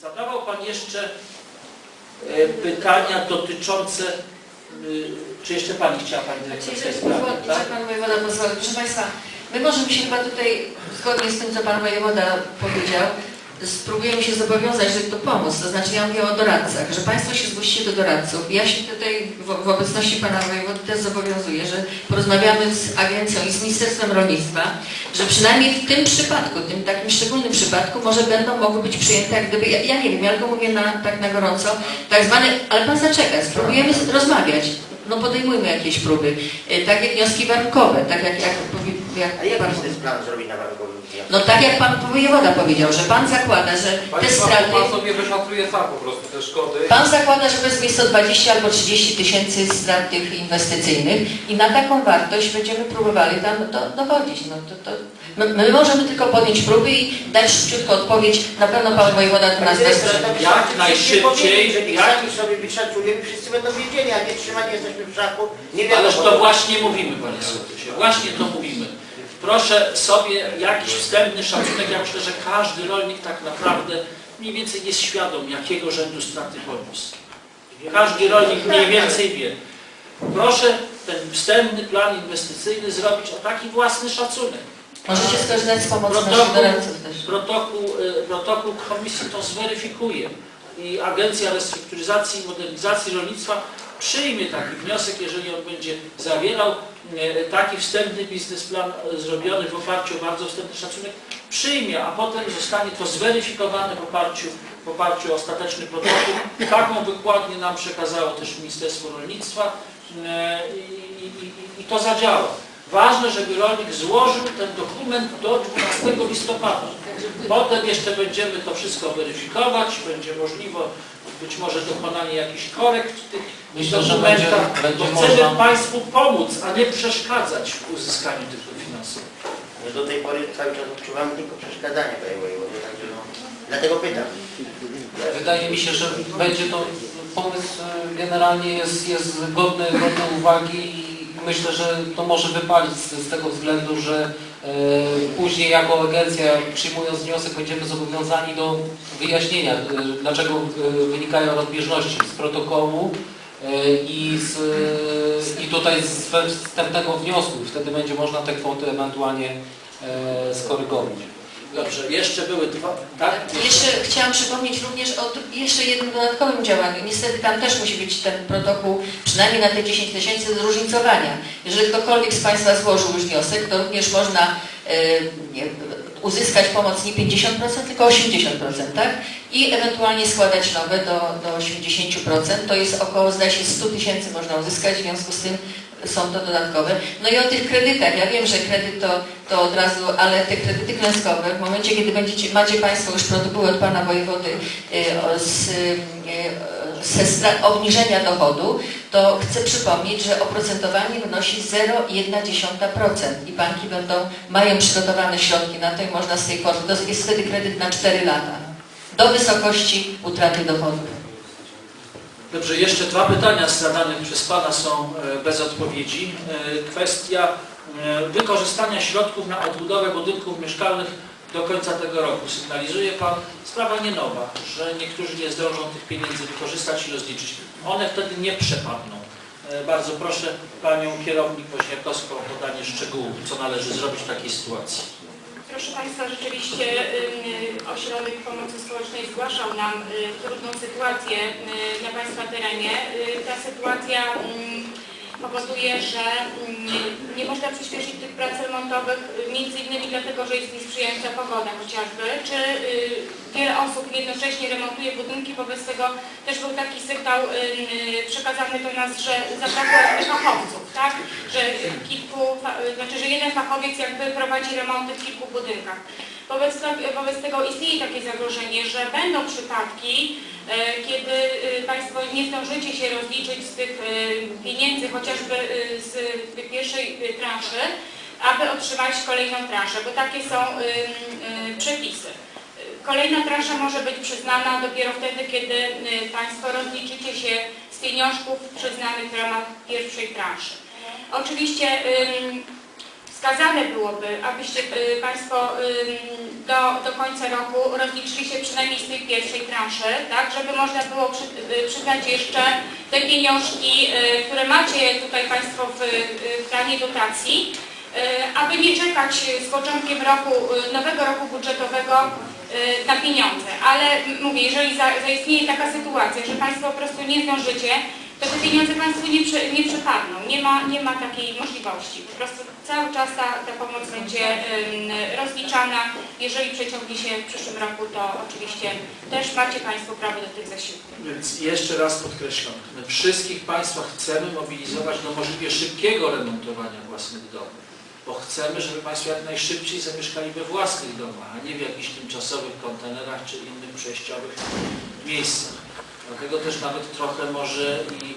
Zadawał Pan jeszcze e, pytania dotyczące, y, czy jeszcze Pani chciała Pani dyrektor w tej sprawie, tak? Pan wojewoda pozwoli. Proszę Państwa, my możemy się chyba tutaj, zgodnie z tym, co Pan wojewoda powiedział, spróbujemy się zobowiązać, żeby to pomóc. To znaczy, ja mówię o doradcach, że Państwo się zgłosicie do doradców. Ja się tutaj w, obecności Pana wojewody też zobowiązuję, że porozmawiamy z agencją i z Ministerstwem Rolnictwa, że przynajmniej w tym przypadku, tym takim szczególnym przypadku, może będą mogły być przyjęte, jak gdyby, ja, ja nie wiem, ja tylko mówię na, tak na gorąco, tak zwane, ale Pan zaczeka, spróbujemy rozmawiać. No podejmujmy jakieś próby, E, takie wnioski warunkowe, tak jak, jak, jak A jak pan biznesplan zrobić na warunkowym? No tak jak Pan wojewoda powiedział, że Pan zakłada, że te Państwo, straty... pan sobie wyszacuje sam po prostu te szkody. Pan zakłada, że wezmie 120 albo 30 tysięcy strat tych inwestycyjnych i na taką wartość będziemy próbowali tam do, dochodzić. No to, to, my, my możemy tylko podjąć próby i dać szybciutko odpowiedź. Na pewno Pan wojewoda to nas wesprze. Jak najszybciej, Że jak- sami sobie wyszacujemy, wszyscy będą wiedzieli, a nie trzymani jesteśmy w szachu. Nie wiadomo. Ależ to właśnie mówimy, Panie Sołtysie, właśnie to mówimy. Proszę sobie jakiś wstępny szacunek, ja myślę, że każdy rolnik tak naprawdę mniej więcej jest świadom, jakiego rzędu straty poniósł. Każdy rolnik mniej więcej wie. Proszę ten wstępny plan inwestycyjny zrobić o taki własny szacunek. Możecie skorzystać z pomocy Protokół, doradców też. protokół, y, protokół komisji to zweryfikuje i Agencja Restrukturyzacji i Modernizacji Rolnictwa przyjmie taki wniosek, jeżeli on będzie zawierał e, taki wstępny biznesplan e, zrobiony w oparciu o bardzo wstępny szacunek, przyjmie, a potem zostanie to zweryfikowane w oparciu, w oparciu o ostateczny protokół. Taką wykładnię nam przekazało też Ministerstwo Rolnictwa e, i, i, i, to zadziała. Ważne, żeby rolnik złożył ten dokument do 12 listopada. Potem jeszcze będziemy to wszystko weryfikować, będzie możliwe być może dokonanie jakichś korekt tych Myślę, że będzie- bo będzie chcemy można- Państwu pomóc, a nie przeszkadzać w uzyskaniu tych finansowych. My do tej pory cały czas odczuwamy tylko przeszkadzanie, panie wojewodzie, także no, dlatego pytam. Wydaje mi się, że będzie to pomysł e, generalnie jest, jest godny, godny uwagi i myślę, że to może wypalić z, z tego względu, że e, później jako agencja przyjmując wniosek będziemy zobowiązani do wyjaśnienia, e, dlaczego wynikają rozbieżności z protokołu i, z, i tutaj z wstępnego wniosku. Wtedy będzie można te kwoty ewentualnie e, skorygować. Dobrze, jeszcze były dwa, tak? Jeszcze chciałam przypomnieć również o jeszcze jednym dodatkowym działaniu. Niestety tam też musi być ten protokół, przynajmniej na te 10 tysięcy zróżnicowania. Jeżeli ktokolwiek z Państwa złożył już wniosek, to również można e, nie, uzyskać pomoc nie 50%, tylko 80%, tak? I ewentualnie składać nowe do, do 80%. To jest około, zdaje się, 100 tysięcy można uzyskać, w związku z tym są to dodatkowe. No i o tych kredytach. Ja wiem, że kredyt to, to od razu, ale te kredyty klęskowe, w momencie, kiedy będziecie, macie Państwo już protokoły od Pana Wojewody y, z, y, ze stra- obniżenia dochodu, to chcę przypomnieć, że oprocentowanie wynosi 0,1% i banki będą, mają przygotowane środki na to i można z tej kwoty, to jest wtedy kredyt na 4 lata, do wysokości utraty dochodów. Dobrze, jeszcze dwa pytania zadane przez Pana są e, bez odpowiedzi. E, Kwestia e, wykorzystania środków na odbudowę budynków mieszkalnych do końca tego roku. Sygnalizuje Pan, sprawa nie nowa, że niektórzy nie zdążą tych pieniędzy wykorzystać i rozliczyć. One wtedy nie przepadną. Bardzo proszę Panią kierownik Woźniakowską o podanie szczegółów, co należy zrobić w takiej sytuacji. Proszę Państwa, rzeczywiście Ośrodek Pomocy Społecznej zgłaszał nam y, trudną sytuację y, na Państwa terenie. Y, Ta sytuacja powoduje, że ym, nie można przyspieszyć tych prac remontowych, y, między innymi dlatego, że jest niesprzyjająca pogoda chociażby, czy y, wiele osób jednocześnie remontuje budynki, wobec tego też był taki sygnał y, przekazany do nas, że zabrakło fachowców, tak? Że kilku, znaczy, że jeden fachowiec jakby prowadzi remonty w kilku budynkach. Wobec, wobec tego istnieje takie zagrożenie, że będą przypadki, kiedy e, Państwo nie zdążycie się rozliczyć z tych e, pieniędzy, chociażby e, z pierwszej e, transzy, aby otrzymać kolejną transzę, bo takie są e, e, przepisy. Kolejna transza może być przyznana dopiero wtedy, kiedy e, Państwo rozliczycie się z pieniążków przyznanych w ramach pierwszej transzy. Oczywiście ym, wskazane byłoby, abyście y, Państwo ym, do, do końca roku rozliczyli się przynajmniej z tej pierwszej transzy, tak, żeby można było przy, y, przyznać jeszcze te pieniążki, y, które macie tutaj Państwo w, y, w planie dotacji, y, aby nie czekać z początkiem roku, y, nowego roku budżetowego y, na pieniądze. Ale mówię, jeżeli za, zaistnieje taka sytuacja, że Państwo po prostu nie zdążycie, to te pieniądze Państwu nie, prze, nie przepadną. Nie ma, nie ma takiej możliwości. Po prostu cały czas ta, ta pomoc będzie rozliczana. Jeżeli przeciągnie się w przyszłym roku, to oczywiście też macie Państwo prawo do tych zasiłków. Więc jeszcze raz podkreślam, my wszystkich Państwa chcemy mobilizować do możliwie szybkiego remontowania własnych domów, bo chcemy, żeby Państwo jak najszybciej zamieszkali we własnych domach, a nie w jakichś tymczasowych kontenerach czy innych przejściowych miejscach. Dlatego też nawet trochę może i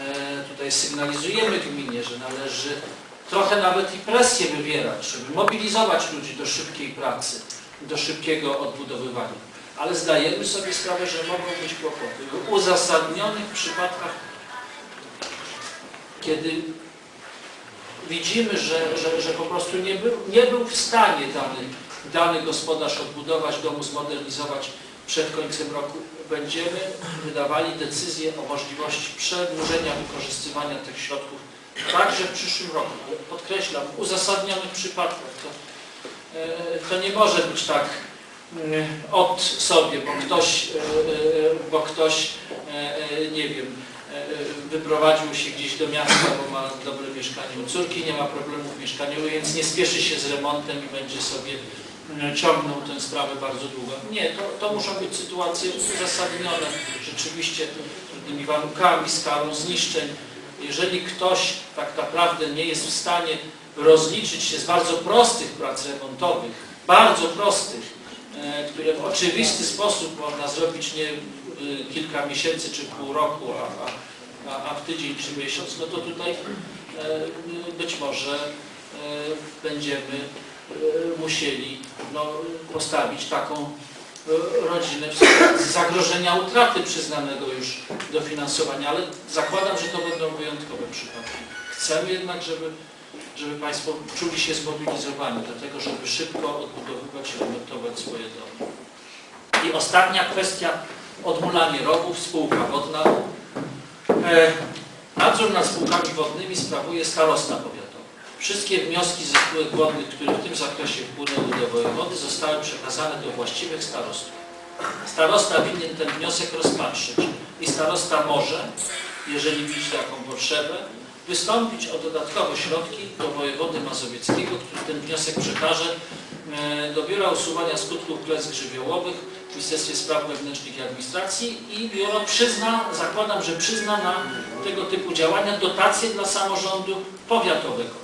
e, tutaj sygnalizujemy gminie, że należy trochę nawet i presję wywierać, żeby mobilizować ludzi do szybkiej pracy, do szybkiego odbudowywania. Ale zdajemy sobie sprawę, że mogą być kłopoty. W uzasadnionych przypadkach, kiedy widzimy, że, że, że po prostu nie był, nie był w stanie dany, dany gospodarz odbudować domu, zmodernizować przed końcem roku, będziemy wydawali decyzję o możliwości przedłużenia wykorzystywania tych środków także w przyszłym roku. Podkreślam, w uzasadnionych przypadkach to, e, to nie może być tak mm, od sobie, bo ktoś, e, e, bo ktoś e, e, nie wiem, e, e, wyprowadził się gdzieś do miasta, bo ma dobre mieszkanie u córki, nie ma problemów mieszkaniowych, więc nie spieszy się z remontem i będzie sobie mm, ciągnął tę sprawę bardzo długo. Nie, to, to muszą być sytuacje uzasadnione rzeczywiście trudnymi warunkami, skalą zniszczeń. Jeżeli ktoś tak naprawdę nie jest w stanie rozliczyć się z bardzo prostych prac remontowych, bardzo prostych, e, które w oczywisty sposób można zrobić nie y, kilka miesięcy czy pół roku, a, a, a- w tydzień czy miesiąc, no to tutaj e, być może e, będziemy e, musieli no, postawić taką e, rodzinę w zagrożenia utraty przyznanego już dofinansowania, ale zakładam, że to będą wyjątkowe przypadki. Chcemy jednak, żeby, żeby Państwo czuli się zmobilizowani do tego, żeby szybko odbudowywać i remontować swoje domy. I ostatnia kwestia, odmulanie rowów, spółka wodna. E, Nadzór nad spółkami wodnymi sprawuje starosta powiatowy. Wszystkie wnioski ze spółek wodnych, które w tym zakresie wpłynęły do wojewody, zostały przekazane do właściwych starostów. Starosta winien ten wniosek rozpatrzyć i starosta może, jeżeli widzi taką potrzebę, wystąpić o dodatkowe środki do wojewody mazowieckiego, który ten wniosek przekaże e, do Biura Usuwania Skutków Klęsk Żywiołowych w Ministerstwie Spraw Wewnętrznych i Administracji i biuro przyzna, zakładam, że przyzna na tego typu działania dotacje dla samorządu powiatowego.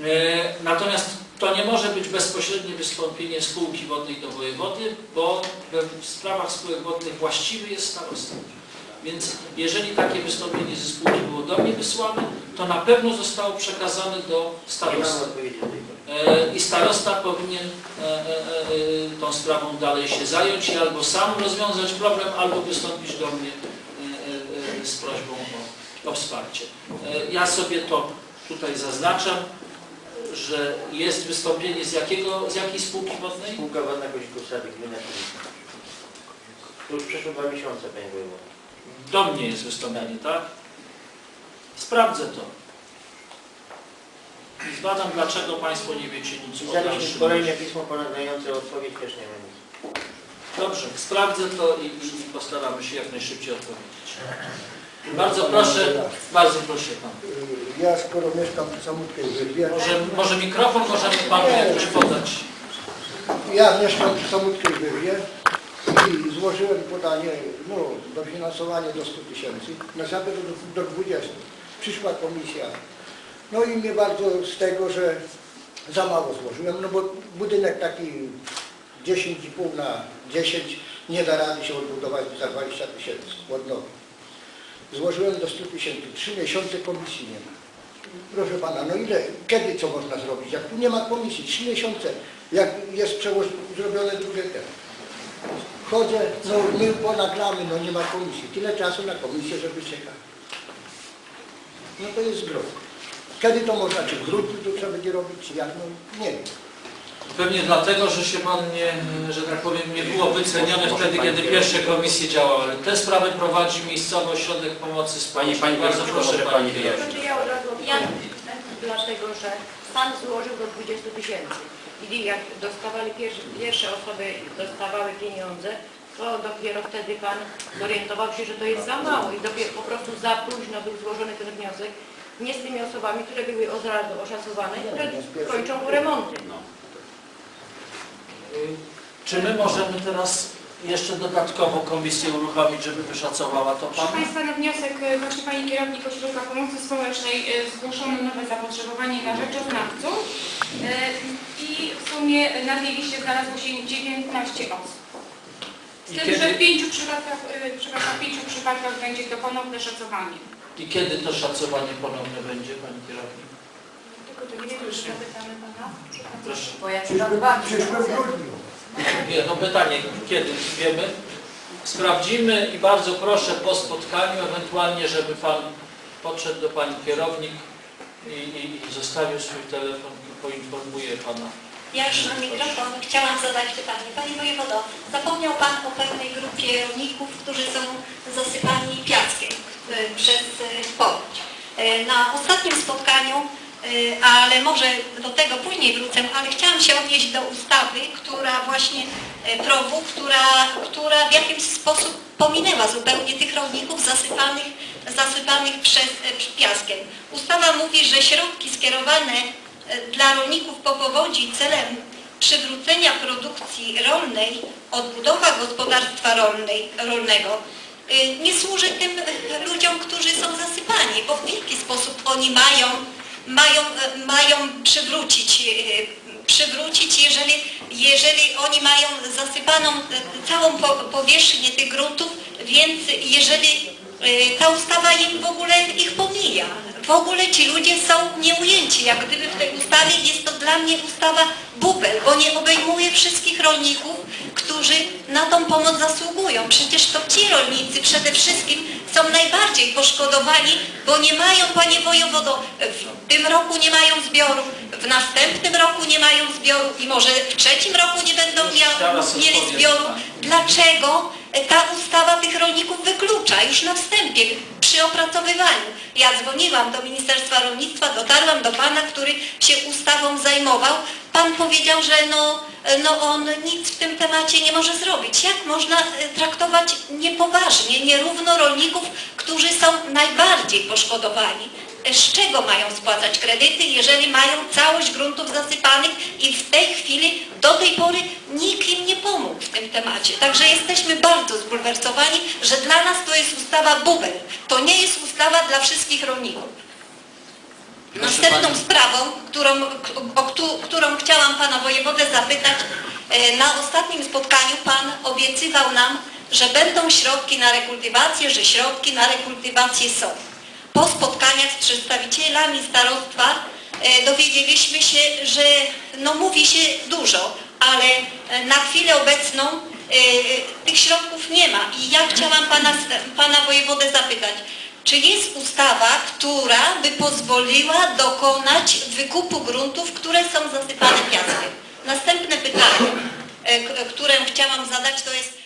E, Natomiast to nie może być bezpośrednie wystąpienie spółki wodnej do wojewody, bo w sprawach spółek wodnych właściwy jest starosta. Więc jeżeli takie wystąpienie ze spółki było do mnie wysłane, to na pewno zostało przekazane do starosty. E, I starosta powinien e, tą sprawą dalej się zająć i albo sam rozwiązać problem, albo wystąpić do mnie z prośbą o, o wsparcie. Ja sobie to tutaj zaznaczam, że jest wystąpienie z, jakiego, z jakiej spółki wodnej? Spółka Wodna Kozików-Sady, gmina Kozików. To już przeszło dwa miesiące, Panie Wojewodo. Do mnie jest wystąpienie, tak? Sprawdzę to. I zbadam, dlaczego Państwo nie wiecie nic o Pisaliśmy dalszym. kolejne pismo ponaglające odpowiedź, też nie ma nic. Dobrze, sprawdzę to i, i postaramy się jak najszybciej odpowiedzieć. Bardzo proszę, bardzo proszę Pan. Ja skoro mieszkam w samotnej wyrwie, Może, może mikrofon możemy Panu jakoś podać. ja mieszkam w samotnej wyrwie i złożyłem podanie, no, dofinansowanie do 100 tysięcy, na zapyt do, do 20. Przyszła komisja. No i mnie bardzo z tego, że za mało złożyłem, no bo budynek taki 10,5 na 10 nie da rady się odbudować za 20 tysięcy odnowy. Złożyłem do 100 tysięcy, 3 miesiące komisji nie ma. Proszę pana, no ile, kiedy co można zrobić? Jak tu nie ma komisji, trzy miesiące, jak jest przełoż zrobione drugie te. Chodzę, no my ponaglamy, no nie ma komisji. Tyle czasu na komisję, żeby czekać. No to jest groźne. Kiedy to można, czy w grudniu to trzeba będzie robić, czy jak, no nie wiem. Pewnie dlatego, że się Pan nie, że tak powiem, nie było wycenione wtedy, kiedy pierwsze komisje działały. Te sprawy prowadzi Miejscowy Ośrodek Pomocy Społecznej. Pani- pani Bardzo proszę może Pani pani wyjaśnić. Ja od razu odpowiem, dlatego że Pan złożył do 20 tysięcy i jak dostawali pierwsze, pierwsze osoby dostawały pieniądze, to dopiero wtedy Pan zorientował się, że to jest za mało i dopiero po prostu za późno był złożony ten wniosek. Nie z tymi osobami, które były od razu oszacowane, które kończą remonty. Y, Czy my możemy teraz jeszcze dodatkowo komisję uruchomić, żeby wyszacowała to Proszę Pan? Państwa, na wniosek e, właśnie Pani Kierownik Ośrodka Pomocy Społecznej e, zgłoszono nowe zapotrzebowanie na rzeczoznawców i w sumie na tej liście znalazło się 19 osób. Z I tym, kiedy- że w pięciu przypadkach, przepraszam, w pięciu przypadkach będzie to ponowne szacowanie. I kiedy to szacowanie ponowne będzie, Pani Kierownik? Proszę. Bo ja. Nie, no pytanie, kiedy wiemy? Sprawdzimy i bardzo proszę po spotkaniu, ewentualnie, żeby Pan podszedł do Pani kierownik i, i, i zostawił swój telefon i poinformuje Pana. Ja już na mikrofon chciałam zadać pytanie. Panie wojewodo, zapomniał Pan o pewnej grupie rolników, którzy są zasypani piaskiem e, przez e, powódź. E, Na ostatnim spotkaniu, ale może do tego później wrócę, ale chciałam się odnieść do ustawy, która właśnie e, PROW-u, która, która w jakiś sposób pominęła zupełnie tych rolników zasypanych, zasypanych przez e, piaskiem. Ustawa mówi, że środki skierowane dla rolników po powodzi celem przywrócenia produkcji rolnej, odbudowa gospodarstwa rolnej, rolnego y, nie służy tym ludziom, którzy są zasypani, bo w jaki sposób oni mają, mają, e, mają przywrócić, e, przywrócić jeżeli, jeżeli oni mają zasypaną e, całą po, powierzchnię tych gruntów, więc jeżeli ta ustawa im w ogóle ich pomija. W ogóle ci ludzie są nieujęci, jak gdyby w tej ustawie jest to dla mnie ustawa bubel, bo nie obejmuje wszystkich rolników, którzy na tą pomoc zasługują. Przecież to ci rolnicy przede wszystkim są najbardziej poszkodowani, bo nie mają, panie wojewodo, w tym roku nie mają zbioru, w następnym roku nie mają zbioru i może w trzecim roku nie będą mieli zbioru. Dlaczego ta ustawa tych rolników wyklucza już na wstępie przy opracowywaniu? Ja dzwoniłam do Ministerstwa Rolnictwa, dotarłam do Pana, który się ustawą zajmował. Pan powiedział, że no, no on nic w tym temacie nie może zrobić. Jak można e, traktować niepoważnie, nierówno rolników, którzy są najbardziej poszkodowani? Z czego mają spłacać kredyty, jeżeli mają całość gruntów zasypanych i w tej chwili, do tej pory nikt im nie pomógł w tym temacie. Także jesteśmy bardzo zbulwersowani, że dla nas to jest ustawa bubel. To nie jest ustawa dla wszystkich rolników. Następną sprawą, którą, o któ- którą chciałam Pana Wojewodę zapytać, e, na ostatnim spotkaniu Pan obiecywał nam, że będą środki na rekultywację, że środki na rekultywację są. Po spotkaniach z przedstawicielami starostwa e, dowiedzieliśmy się, że no mówi się dużo, ale e, na chwilę obecną e, tych środków nie ma. I ja chciałam Pana, pana Wojewodę zapytać, czy jest ustawa, która by pozwoliła dokonać wykupu gruntów, które są zasypane piaskiem? Następne pytanie, które chciałam zadać, to jest